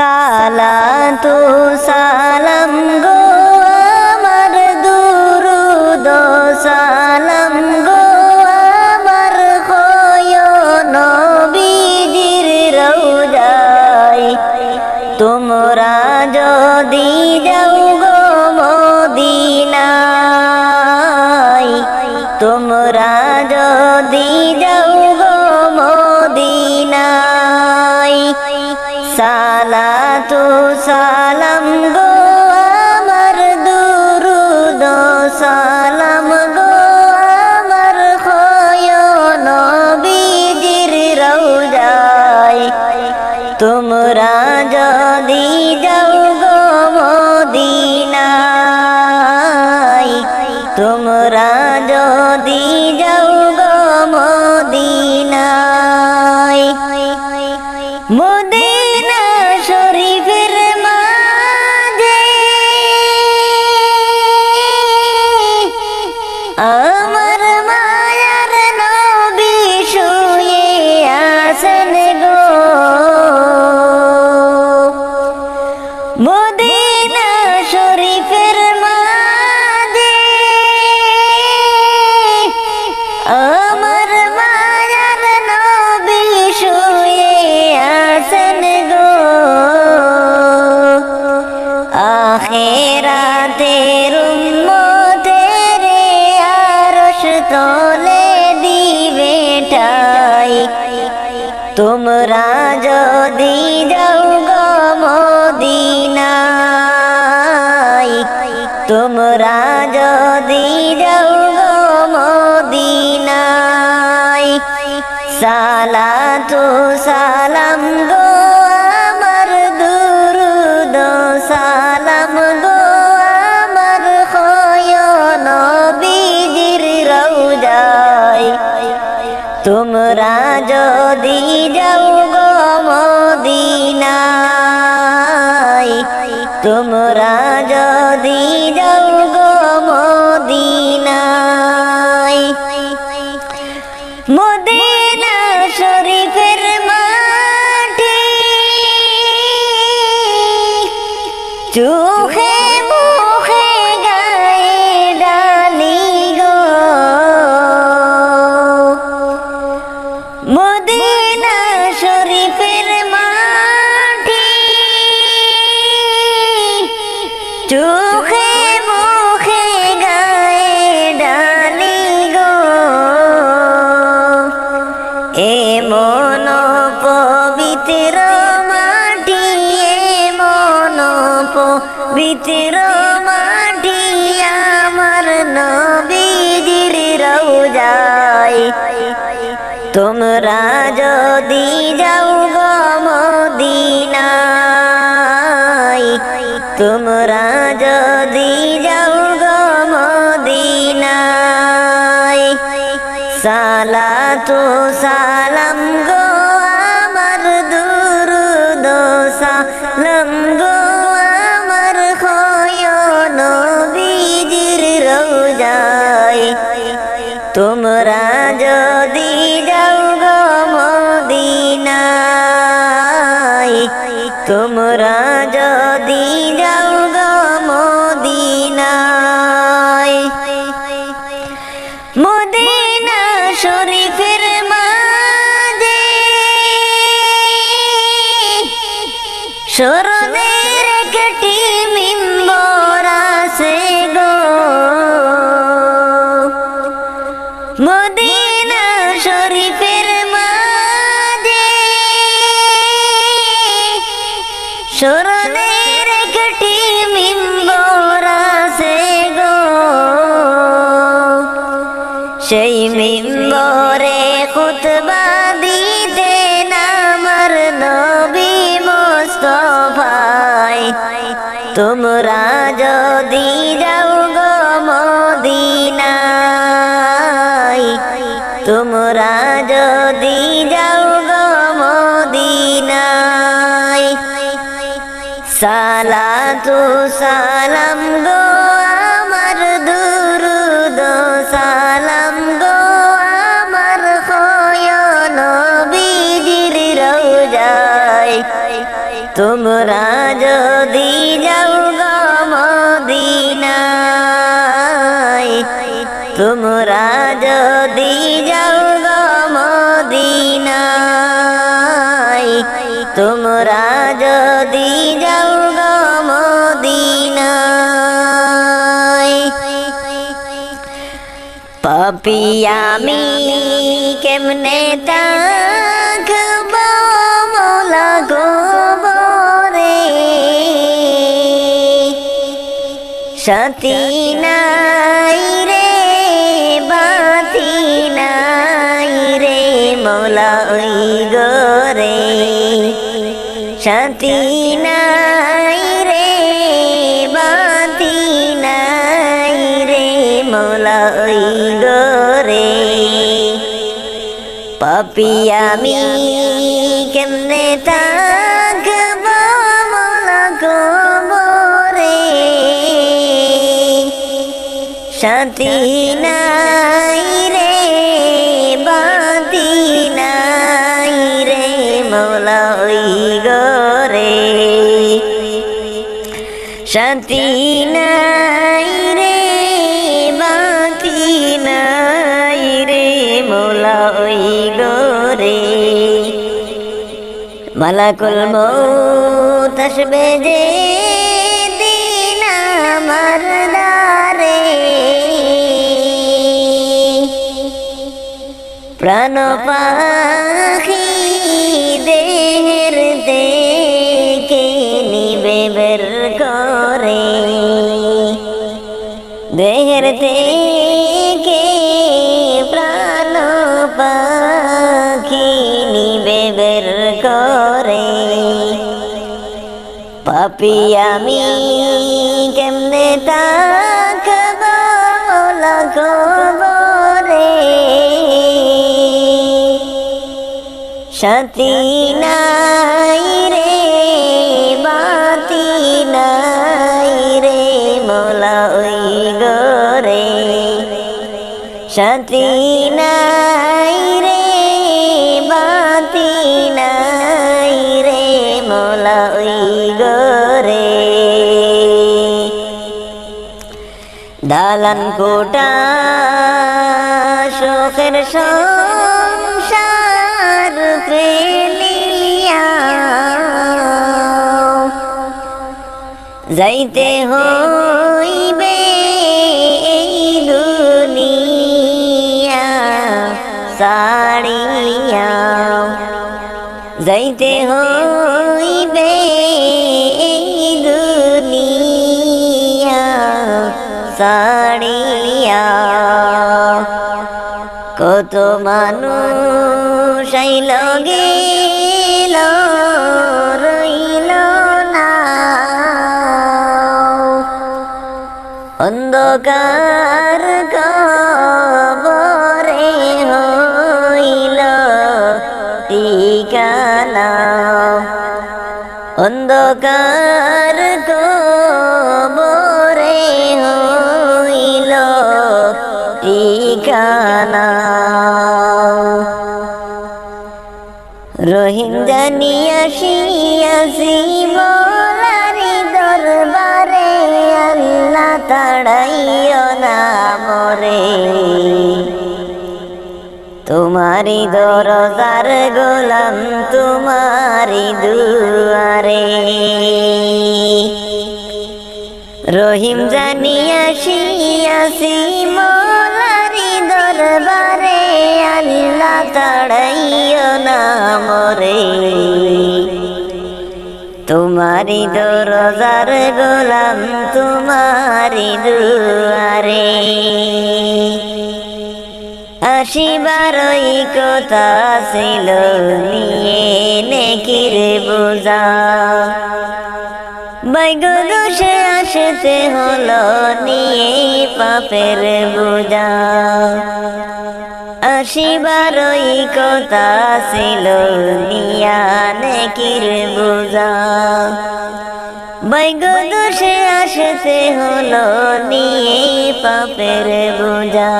সালাতু সালাম গো আমার দুরুদ, সালাম গো আমার খয় নবীজির রওজায়। তোমরা যদি যাও গো মদিনায়, তোমরা যদি যাও সালাম সালাতু সালাম গো আমার দুরুদ সালাম গো আমার খয় নবীজির রওজায় তোমরা যদি যাও গো মদিনায় তোমরা যদি চোখে মুখে গায়ে ডালি গো। মদিনা শরীফের মাটি চোখে মুখে গায়ে ডালি গো। এমন পবিত্র পবিত্র মাটি আমার নবীজির রওজায়। তোমরা যদি যাও গো মদিনায়, তোমরা যদি যাও গো মদিনায়, সালাতু সালাম গো তোমরা যদি মদিনা সালাতু সালাম গো, আমার দুরুদ সালাম গো, আমার খয় নবীজির রওজায় তোমরা যদি যাও গো মদিনায়, তোমরা যদি যাও গো মদিনায়, তোমরা পাপি আমি কেমনে তাকব মোলা গোবরে? সাথী নাই রে, বাতি নাই রে মোলা ওই গরে। সতী নাই ওই গরে পাপি আমি কেমনে মোলা গোবরে সাথী নাই রে, বাতি নাই রে, মোলা ওই গরে। শান্তি মালাকুল মৌত আসবে যে দিন আমার দ্বারে। প্রাণ পাখি দেহের দেখে নিবে বের করে। দেহের থেকে প্রাণ পাখি পাপি আমি কেমনে তাকব লগরে সাথী নাই রে, বাতি নাই রে, মোলা ওই গরে সাথী নাই দালান কোটা শোকের সংসার যাইতে হইবে এই দুনিয়া সাড়িয়া যাইতে হইবে কত মানুষ আইল গেল রইল না। অন্ধকার কবরে হইল ঠিকানা। অন্ধকার রহিম জানিয়া শিয়াসি মোলারি দরবারে আল্লাহ তাড়াইও না মরে। তোমারি দরজার গোলাম তোমারি দুয়ারে। রহিম জানিয়া শিয়াসি মোলারি দরবারে আল্লাহ তাড়াইও না মরে। তোমারি দরজার গোলাম তোমারি দুয়ারে। আসিবারই কথা ছিল নিয়ে নেকির বোঝা। বাইগ দোষে আসতে হলো নিয়ে পাপের বোঝা। আসিবারই কথা ছিল নিয়া নেকির বোঝা। বাইগ দোষে আসতে হলো নিয়ে পাপের বোঝা।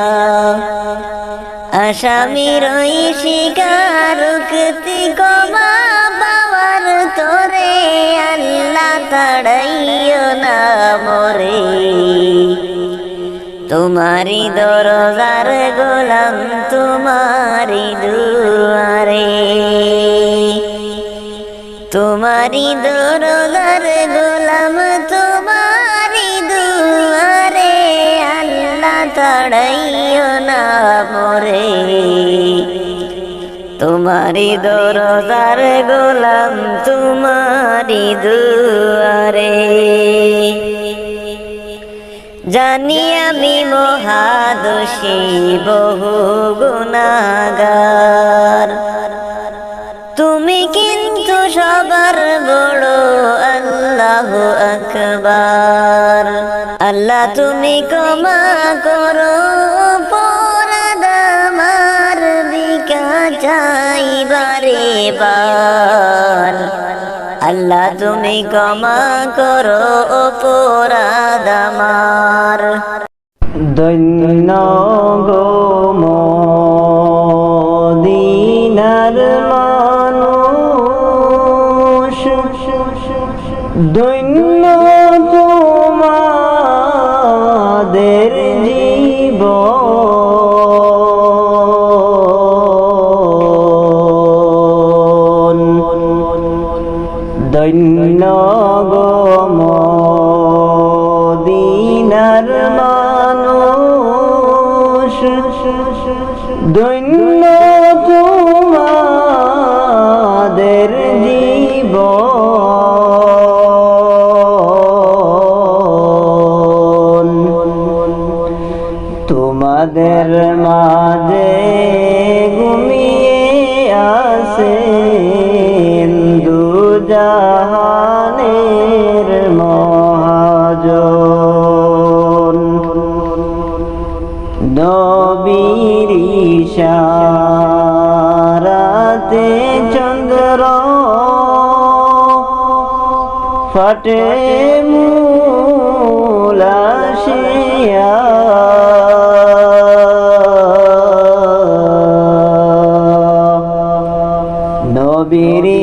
আসামির ওই শিকার উক্তি কমা তোমারি দরজার গোলাম তোমারি দুয়ারে। তোমারি দরজার গোলাম তোমারি দুয়ারে। আল্লাহ তাড়াইও না মরে তোমারি দরজার গোলাম তোমারি দুয়ারে। জানি আমি মহাদোষী, বহু গুণাগার। তুমি কিন্তু সবার বড় আল্লাহ আকবার। আল্লাহ তুমি ক্ষমা করো, পরাদামার দিকা চাইবারে বার আল্লাহ তুমি ক্ষমা করো অপরাধামার দৈন্য গো ফটে মুলাশিয়া নবীর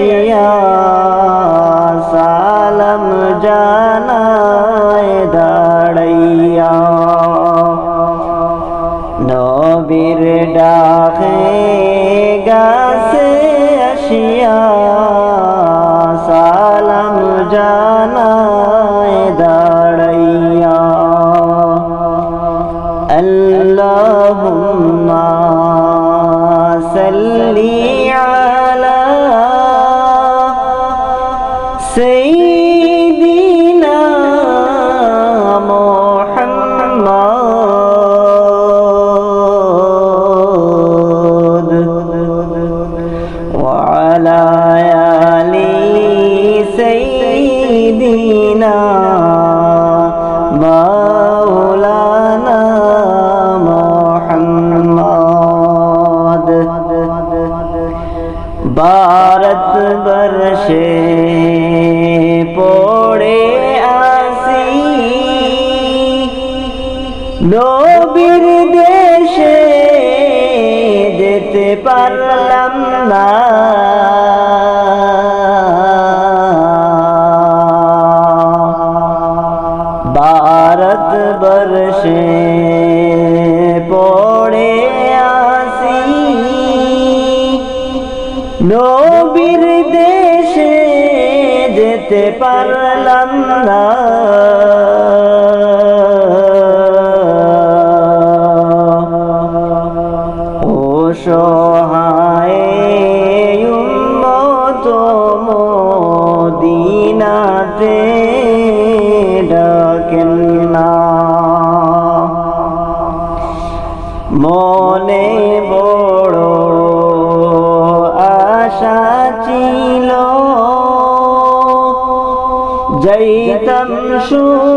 আসিয়া সালাম জানায় দাঁড়াইয়া নবীর ডাকে গাছে আসিয়া সালাম জানায় দাঁড়াইয়া আল্লাহুম্মা সাল্লি পারলাম না। মদিনাতে ডাকেন না। মনে বড় আশা ছিল যাইতাম সোনার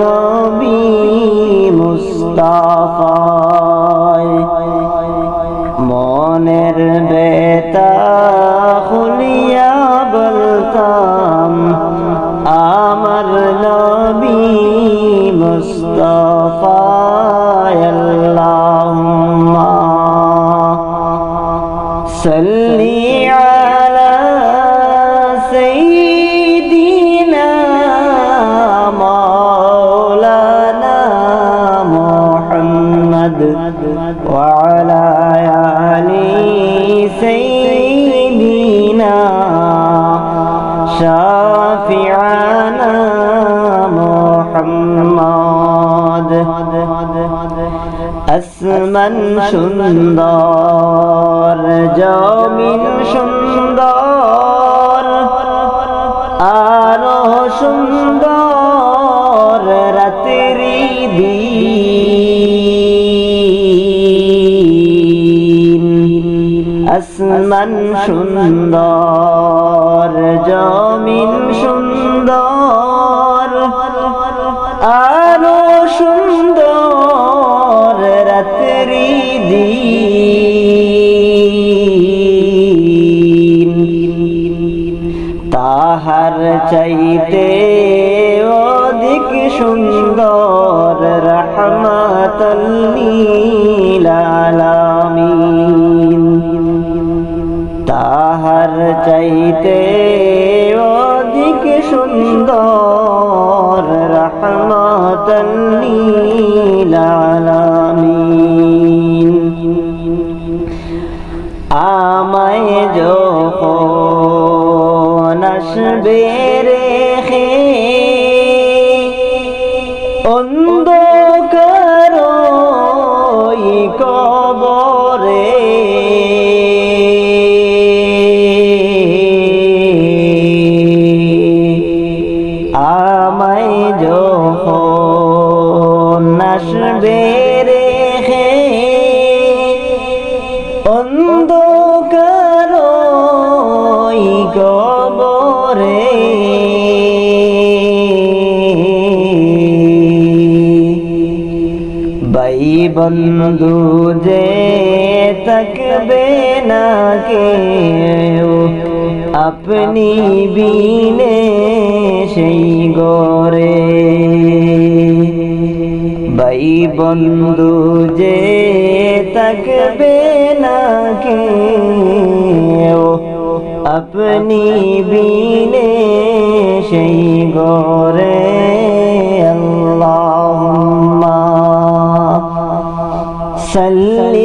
নবী মুস্তাফায়। মনের বেতা খুলিয়া বলতাম আমার নবী মুস্তাফায় আল্লাহ সাল্লাম وعلى آل سيدنا شافعنا محمد আসমান সুন্দর জমিন সুন্দর আরো সুন্দর রাত্রি দিন আসমান সুন্দর জমিন সুন্দর আরও সুন্দর রাত্রি দিন। তাহার চাইতে অধিক সুন্দর রহমতল্লিল আলামিন তাহার চাইতে অধিক সুন্দর রহমতল্লিল আলামিন। আমায় যখন আসবে রেখে অন্ধকার অন্ধকার কবরে বাই বন্ধু যে তকবে না কেউ আপনি বিনে সেই গরে বাই বন্ধু যে তকবে না কেউ আপনি বিনে সেই গরে আল্লাহ সাল্লি